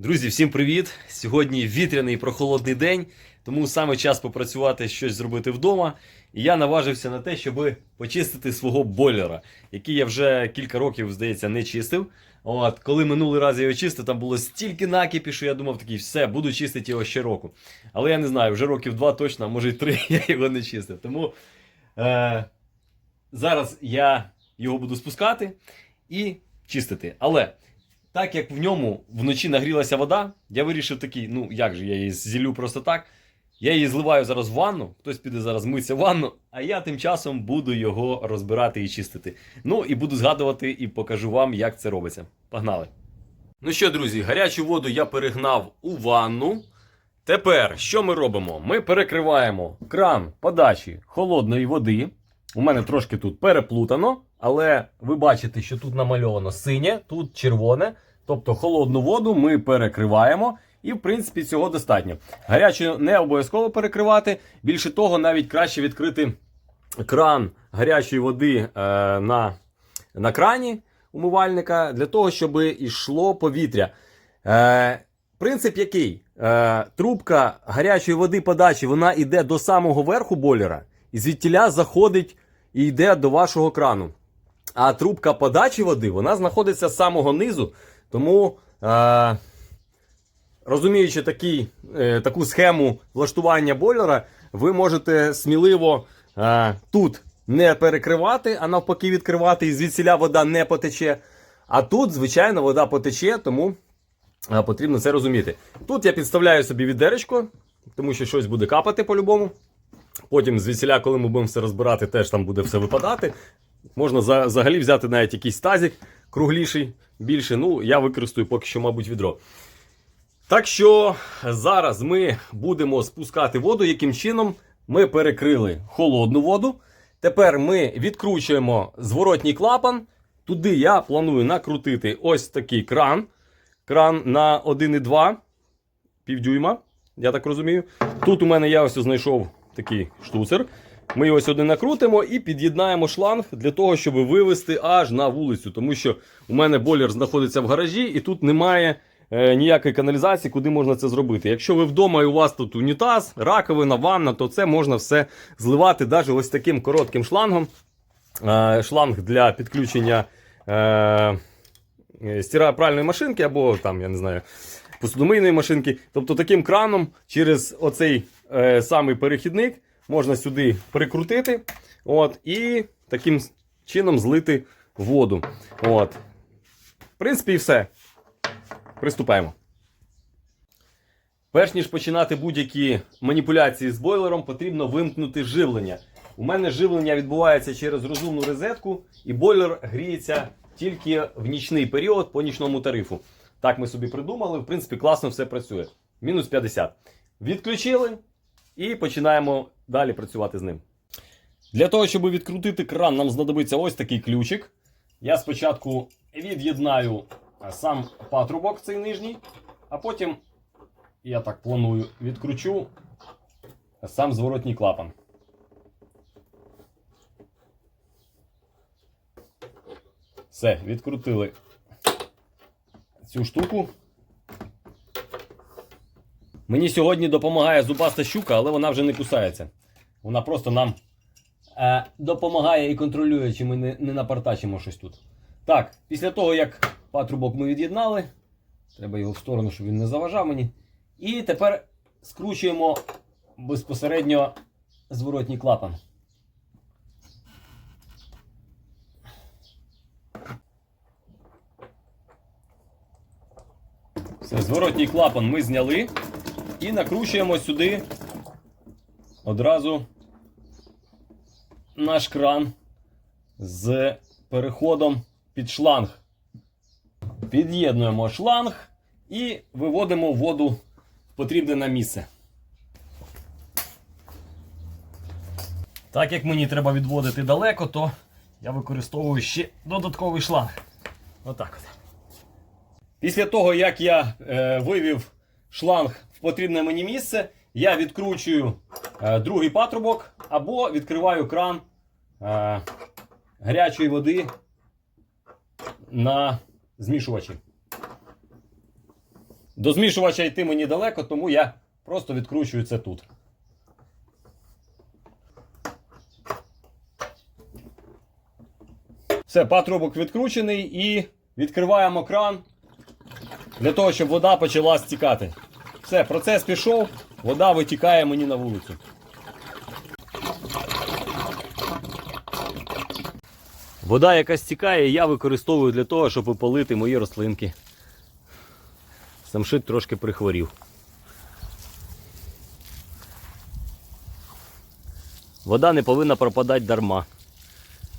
Друзі, всім привіт! Сьогодні вітряний прохолодний день, тому саме час попрацювати щось зробити вдома. І я наважився на те, щоб почистити свого бойлера, який я вже кілька років, здається, не чистив. От, коли минулий раз я його чистив, там було стільки накипі, що я думав такий, все, буду чистити його ще року. Але я не знаю, вже років два точно, а може й три я його не чистив. Тому е, зараз я його буду спускати і чистити. Але так як в ньому вночі нагрілася вода, я вирішив такий, ну як же, я її зілю просто так. Я її зливаю зараз в ванну, хтось піде зараз митися в ванну, а я тим часом буду його розбирати і чистити. Ну і буду згадувати і покажу вам, як це робиться. Погнали! Ну що, друзі, гарячу воду я перегнав у ванну. Тепер що ми робимо? Ми перекриваємо кран подачі холодної води. У мене трошки тут переплутано, але ви бачите, що тут намальовано синє, тут червоне. Тобто холодну воду ми перекриваємо, і в принципі цього достатньо. Гарячу не обов'язково перекривати. Більше того, навіть краще відкрити кран гарячої води е, на, на крані умивальника для того, щоб йшло повітря. Е, принцип який? Е, трубка гарячої води подачі вона йде до самого верху бойлера і звідтіля заходить і йде до вашого крану. А трубка подачі води вона знаходиться з самого низу. Тому, е, розуміючи такий, е, таку схему влаштування бойлера, ви можете сміливо е, тут не перекривати, а навпаки відкривати, і звідсіля вода не потече. А тут, звичайно, вода потече, тому е, потрібно це розуміти. Тут я підставляю собі відеречко, тому що щось буде капати по-любому. Потім звідсіля, коли ми будемо все розбирати, теж там буде все випадати. Можна за- взагалі взяти навіть якийсь тазик кругліший, більше. Ну, я використаю поки що, мабуть, відро. Так що зараз ми будемо спускати воду, яким чином ми перекрили холодну воду. Тепер ми відкручуємо зворотній клапан. Туди я планую накрутити ось такий кран. Кран на 1,2 півдюйма, я так розумію. Тут у мене я ось знайшов такий штуцер. Ми його сюди накрутимо і під'єднаємо шланг для того, щоб вивести аж на вулицю. Тому що у мене бойлер знаходиться в гаражі, і тут немає е, ніякої каналізації, куди можна це зробити. Якщо ви вдома і у вас тут унітаз, раковина, ванна, то це можна все зливати навіть ось таким коротким шлангом. Е, шланг для підключення е, стира пральної машинки або там, я не знаю, посудомийної машинки. Тобто таким краном через оцей е, самий перехідник можна сюди прикрутити от, і таким чином злити воду. От. В принципі, і все. Приступаємо. Перш ніж починати будь-які маніпуляції з бойлером, потрібно вимкнути живлення. У мене живлення відбувається через розумну розетку, і бойлер гріється тільки в нічний період по нічному тарифу. Так ми собі придумали. В принципі, класно все працює. Мінус 50. Відключили і починаємо далі працювати з ним. Для того, щоб відкрутити кран, нам знадобиться ось такий ключик. Я спочатку від'єднаю сам патрубок цей нижній, а потім, я так планую, відкручу сам зворотній клапан. Все, відкрутили цю штуку. Мені сьогодні допомагає зубаста щука, але вона вже не кусається. Вона просто нам е, допомагає і контролює, чи ми не, не напартачимо щось тут. Так, після того, як патрубок ми від'єднали, треба його в сторону, щоб він не заважав мені. І тепер скручуємо безпосередньо зворотній клапан. Все, зворотній клапан ми зняли і накручуємо сюди одразу наш кран з переходом під шланг. Під'єднуємо шланг і виводимо воду в потрібне нам місце. Так як мені треба відводити далеко, то я використовую ще додатковий шланг. Отак от. Після того, як я е, вивів шланг в потрібне мені місце, я відкручую другий патрубок або відкриваю кран е, гарячої води на змішувачі. До змішувача йти мені далеко, тому я просто відкручую це тут. Все, патрубок відкручений і відкриваємо кран для того, щоб вода почала стікати. Все, процес пішов, вода витікає мені на вулицю. Вода, яка стікає, я використовую для того, щоб опалити мої рослинки. Самшит трошки прихворів. Вода не повинна пропадати дарма.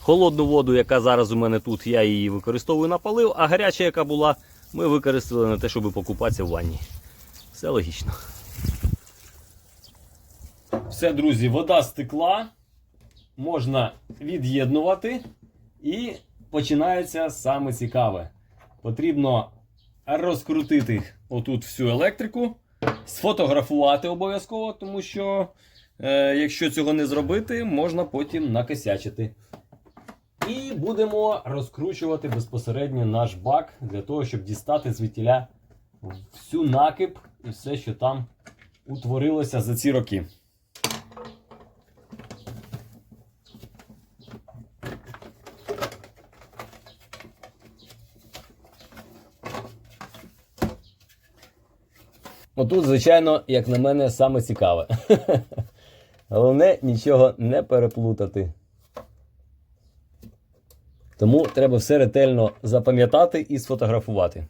Холодну воду, яка зараз у мене тут, я її використовую на полив, а гаряча, яка була, ми використали на те, щоб покупатися в ванні. Все логічно. Все, друзі, вода стекла. Можна від'єднувати. І починається саме цікаве. Потрібно розкрутити отут всю електрику, сфотографувати обов'язково, тому що е, якщо цього не зробити, можна потім накосячити. І будемо розкручувати безпосередньо наш бак для того, щоб дістати звідтіля всю накип і все, що там утворилося за ці роки. Отут, звичайно, як на мене, саме цікаве. Головне нічого не переплутати. Тому треба все ретельно запам'ятати і сфотографувати.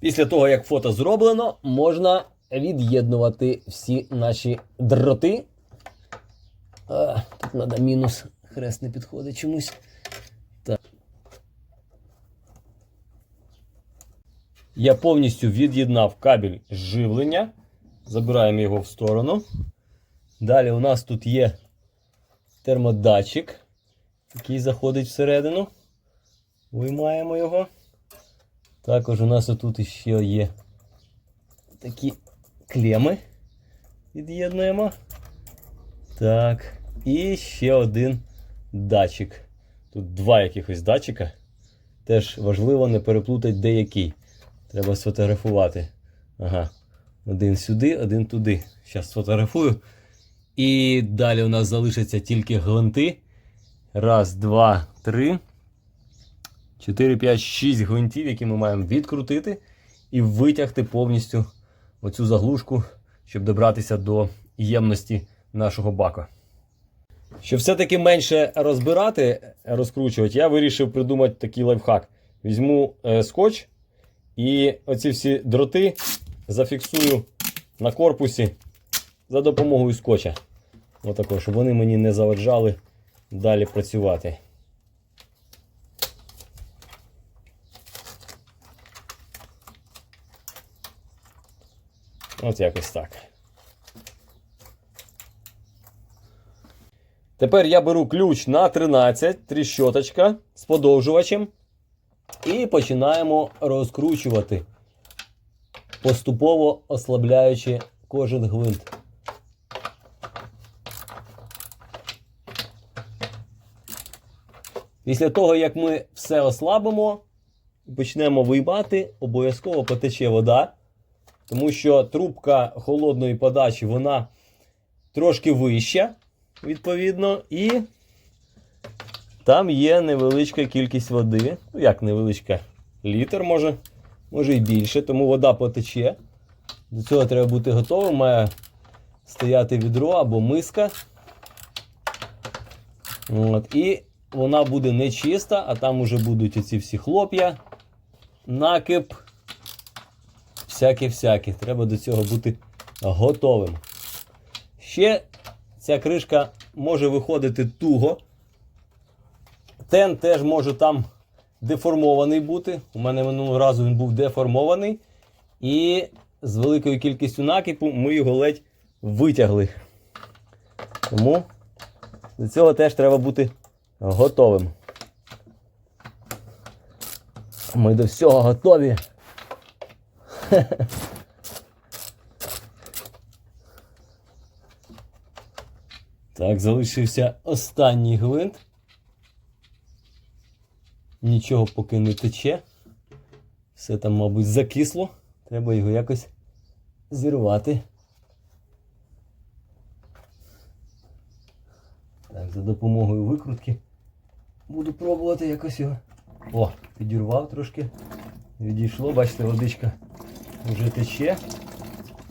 Після того, як фото зроблено, можна від'єднувати всі наші дроти. А, тут треба мінус. Хрест не підходить чомусь. Я повністю від'єднав кабель живлення. Забираємо його в сторону. Далі у нас тут є термодатчик, який заходить всередину. Виймаємо його. Також у нас тут ще є такі клеми. Від'єднуємо. Так. І ще один датчик. Тут два якихось датчика. Теж важливо не переплутати деякий. Треба сфотографувати. Ага. Один сюди, один туди. Зараз сфотографую. І далі у нас залишаться тільки гвинти. Раз, два, три. 4, 5, 6 гвинтів, які ми маємо відкрутити і витягти повністю оцю заглушку, щоб добратися до ємності нашого бака. Щоб все-таки менше розбирати, розкручувати, я вирішив придумати такий лайфхак. Візьму е, скотч. І оці всі дроти зафіксую на корпусі за допомогою скотча. Отако, щоб вони мені не заваджали далі працювати. От якось так. Тепер я беру ключ на 13, тріщоточка з подовжувачем. І починаємо розкручувати, поступово ослабляючи кожен гвинт. Після того, як ми все ослабимо, почнемо виймати, обов'язково потече вода, тому що трубка холодної подачі вона трошки вища, відповідно, і там є невеличка кількість води. Ну, як невеличка? Літр може, може і більше, тому вода потече. До цього треба бути готовим. Має стояти відро або миска. От, І вона буде не чиста, а там уже будуть оці всі хлоп'я, накип, всяке-всяке. Треба до цього бути готовим. Ще ця кришка може виходити туго. Тен теж може там деформований бути. У мене минулого разу він був деформований. І з великою кількістю накипу ми його ледь витягли. Тому до цього теж треба бути готовим. Ми до всього готові. Так, залишився останній гвинт. Нічого поки не тече. Все там, мабуть, закисло. Треба його якось зірвати. Так, за допомогою викрутки буду пробувати якось його. О, підірвав трошки. Відійшло, бачите, водичка вже тече.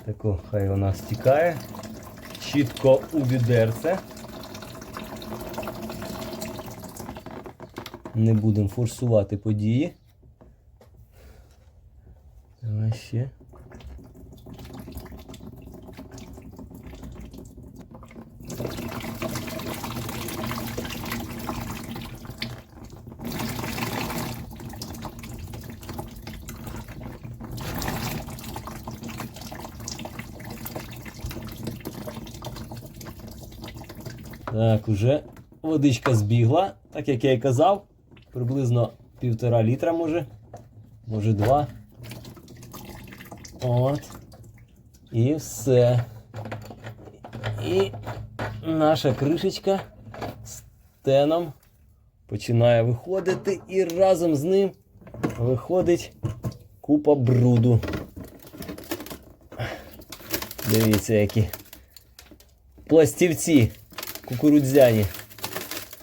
Тако, хай вона стікає. Чітко у відерце. Не будемо форсувати події. Давай ще. Так, уже водичка збігла, так як я і казав, приблизно півтора літра може, може два. От. І все. І наша кришечка з теном починає виходити, і разом з ним виходить купа бруду. Дивіться, які пластівці кукурудзяні.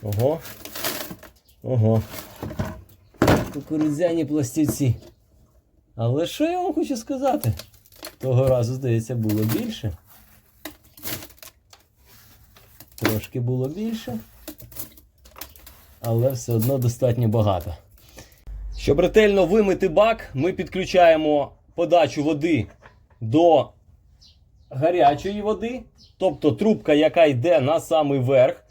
Ого. Ого. Кукурудзяні пластівці. Але що я вам хочу сказати? Того разу, здається, було більше. Трошки було більше. Але все одно достатньо багато. Щоб ретельно вимити бак, ми підключаємо подачу води до гарячої води, тобто трубка, яка йде на самий верх,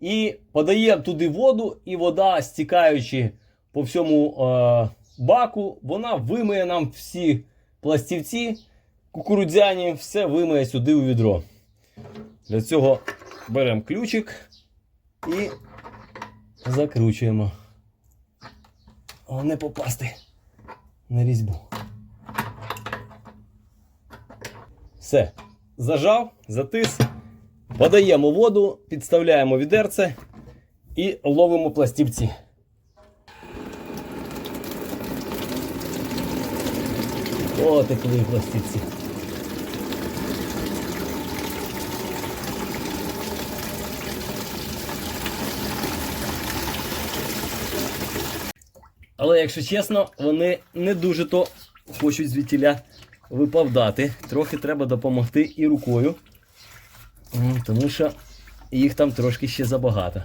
і подаємо туди воду, і вода, стікаючи по всьому е, баку, вона вимиє нам всі пластівці, кукурудзяні, все вимиє сюди у відро. Для цього беремо ключик і закручуємо. Головне попасти на різьбу. Все. Зажав, затис. Подаємо воду, підставляємо відерце і ловимо пластівці. О, текли пластівці. Але, якщо чесно, вони не дуже то хочуть звідтіля виповдати. Трохи треба допомогти і рукою. Тому що їх там трошки ще забагато.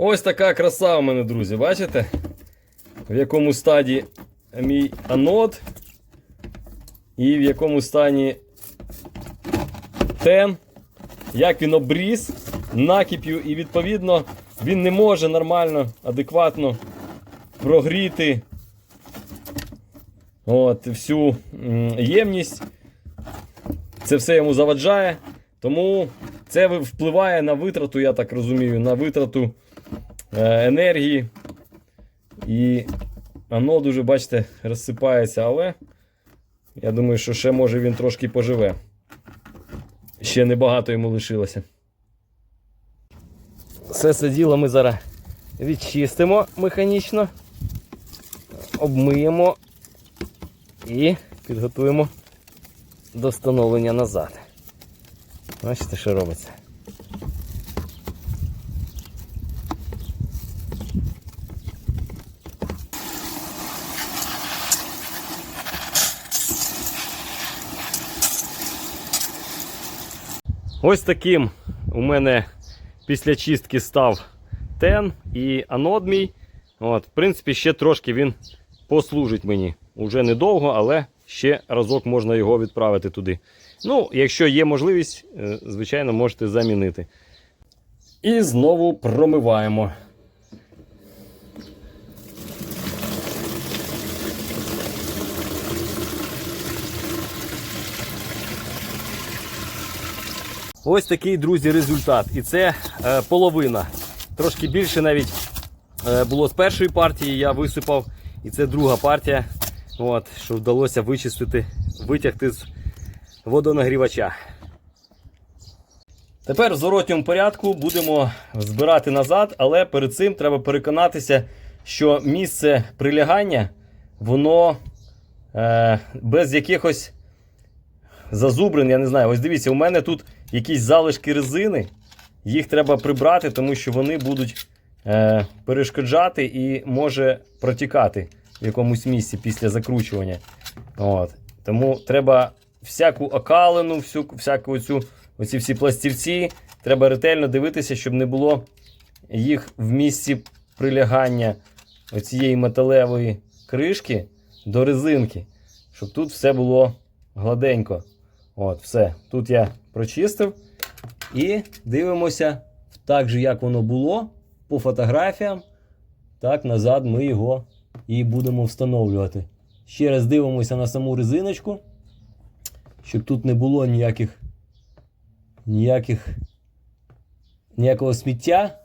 Ось така краса у мене, друзі, бачите? В якому стаді мій анод і в якому стані тен, як він обріз накип'ю, і відповідно він не може нормально, адекватно прогріти от, всю ємність. Це все йому заваджає. Тому це впливає на витрату, я так розумію, на витрату енергії. І воно дуже, бачите, розсипається, але я думаю, що ще може він трошки поживе. Ще небагато йому лишилося. Все це діло ми зараз відчистимо механічно, обмиємо і підготуємо до встановлення назад. Бачите, що робиться. Ось таким у мене після чистки став тен і анод мій. От, в принципі, ще трошки він послужить мені. Уже недовго, але ще разок можна його відправити туди. Ну, якщо є можливість, е, звичайно, можете замінити. І знову промиваємо. Ось такий, друзі, результат. І це е, половина. Трошки більше навіть е, було з першої партії, я висипав. І це друга партія, от, що вдалося вичистити, витягти з водонагрівача. Тепер в зворотньому порядку будемо збирати назад, але перед цим треба переконатися, що місце прилягання воно е, без якихось зазубрин, я не знаю. Ось дивіться, у мене тут якісь залишки резини. Їх треба прибрати, тому що вони будуть е, перешкоджати і може протікати в якомусь місці після закручування. От. Тому треба всяку окалину, всю, всяку оцю, оці всі пластівці, треба ретельно дивитися, щоб не було їх в місці прилягання оцієї металевої кришки до резинки, щоб тут все було гладенько. От, все. Тут я прочистив. І дивимося так же, як воно було по фотографіям. Так, назад ми його і будемо встановлювати. Ще раз дивимося на саму резиночку, щоб тут не було ніяких, ніяких, ніякого сміття.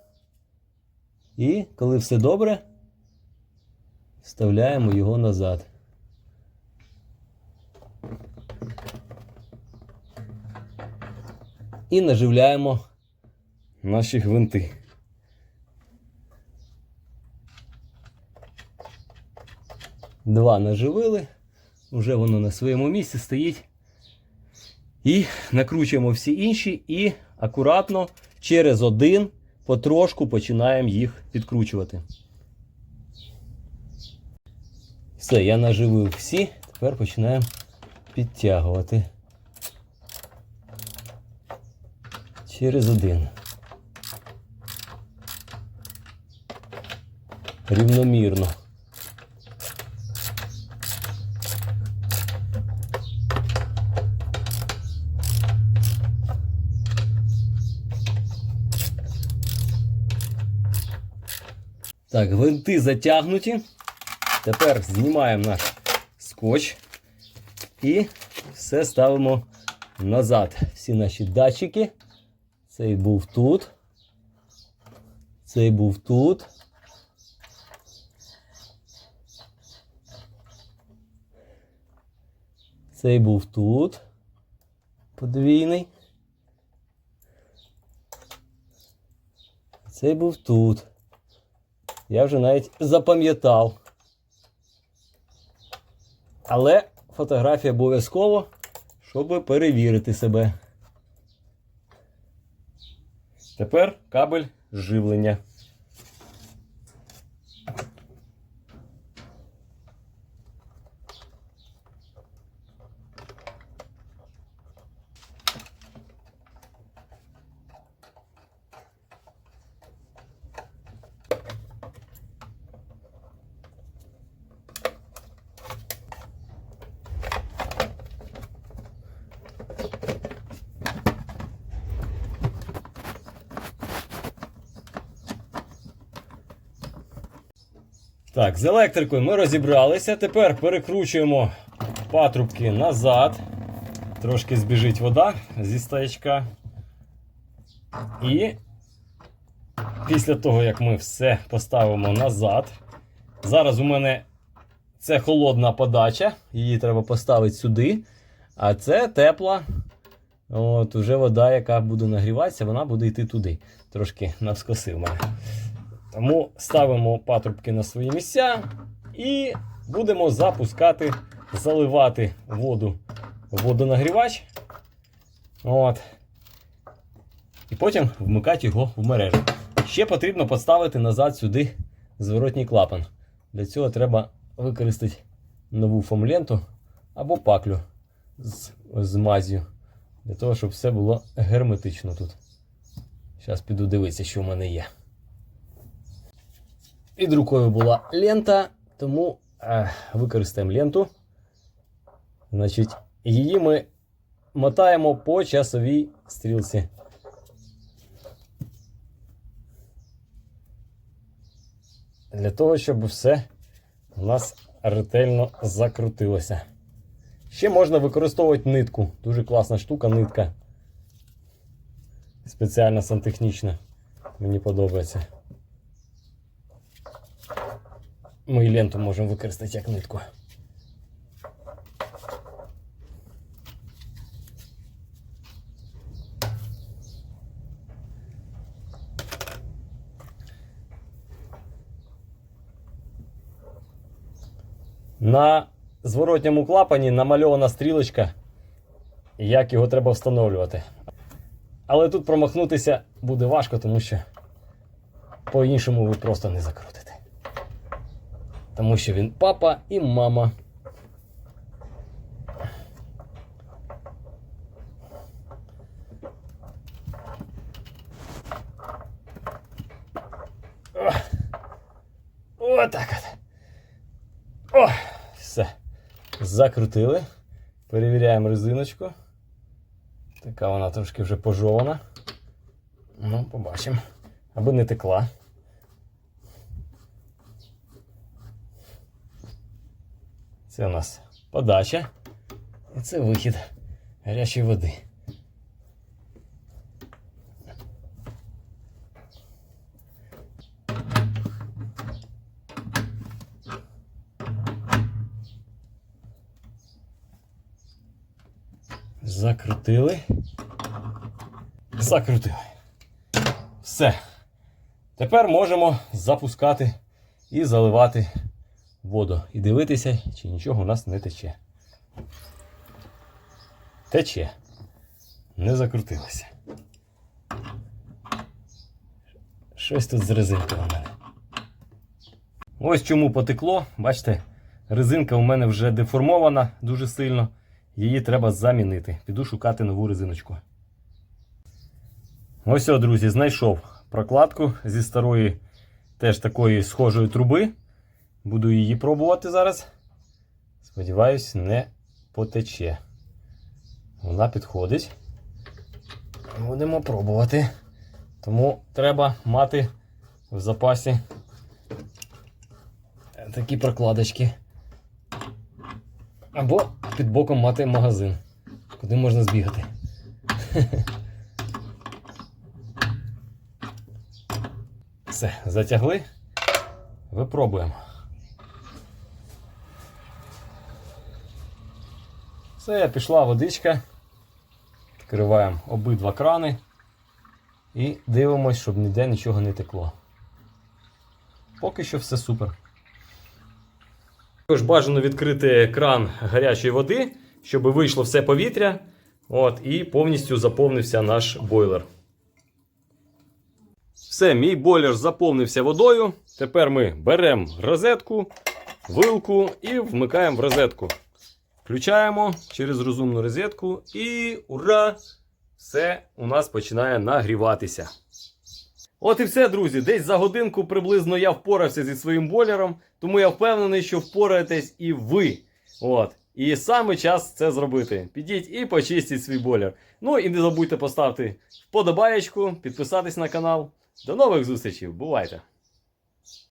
І коли все добре, вставляємо його назад. І наживляємо наші гвинти. Два наживили, вже воно на своєму місці стоїть. І накручуємо всі інші і акуратно через один потрошку починаємо їх підкручувати. Все, я наживив всі, тепер починаємо підтягувати. Через один. Рівномірно. Так, гвинти затягнуті. Тепер знімаємо наш скотч і все ставимо назад. Всі наші датчики. Цей був тут. Цей був тут. Цей був тут. Подвійний. Цей був тут. Я вже навіть запам'ятав. Але фотографія обов'язково, щоб перевірити себе. Тепер кабель живлення. Так, з електрикою ми розібралися. Тепер перекручуємо патрубки назад. Трошки збіжить вода зі стоячка. І після того, як ми все поставимо назад. Зараз у мене це холодна подача, її треба поставити сюди. А це тепла. От, уже вода, яка буде нагріватися, вона буде йти туди. Трошки навскосив мене. Тому ставимо патрубки на свої місця і будемо запускати, заливати воду в водонагрівач. От. І потім вмикати його в мережу. Ще потрібно поставити назад сюди зворотній клапан. Для цього треба використати нову фомленту або паклю з, з мазю. Для того, щоб все було герметично тут. Зараз піду дивитися, що в мене є. Під рукою була лента, тому е, використаємо ленту. Значить, її ми мотаємо по часовій стрілці. Для того, щоб все у нас ретельно закрутилося. Ще можна використовувати нитку. Дуже класна штука, нитка. Спеціальна сантехнічна. Мені подобається ми і ленту можемо використати як нитку. На зворотньому клапані намальована стрілочка, як його треба встановлювати. Але тут промахнутися буде важко, тому що по-іншому ви просто не закрутите. Тому що він папа і мама. Отак от. О, все. Закрутили. Перевіряємо резиночку. Така вона трошки вже пожована. Ну, побачимо. Аби не текла. Це у нас подача. І це вихід гарячої води. Закрутили. Закрутили. Все. Тепер можемо запускати і заливати воду. І дивитися, чи нічого у нас не тече. Тече. Не закрутилося. Щось тут з резинкою у мене. Ось чому потекло. Бачите, резинка у мене вже деформована дуже сильно. Її треба замінити. Піду шукати нову резиночку. Ось, друзі, знайшов прокладку зі старої теж такої схожої труби. Буду її пробувати зараз. Сподіваюсь, не потече. Вона підходить. Будемо пробувати. Тому треба мати в запасі такі прокладочки. Або під боком мати магазин, куди можна збігати. Все, затягли. Випробуємо. Все, пішла водичка. Відкриваємо обидва крани і дивимось, щоб ніде нічого не текло. Поки що все супер. Також бажано відкрити кран гарячої води, щоб вийшло все повітря. От, і повністю заповнився наш бойлер. Все, мій бойлер заповнився водою. Тепер ми беремо розетку, вилку і вмикаємо в розетку. Включаємо через розумну розетку і ура! Все у нас починає нагріватися. От і все, друзі. Десь за годинку приблизно я впорався зі своїм бойлером, тому я впевнений, що впораєтесь і ви. От. І саме час це зробити. Підіть і почистіть свій бойлер. Ну і не забудьте поставити вподобаєчку, підписатись на канал. До нових зустрічей, бувайте!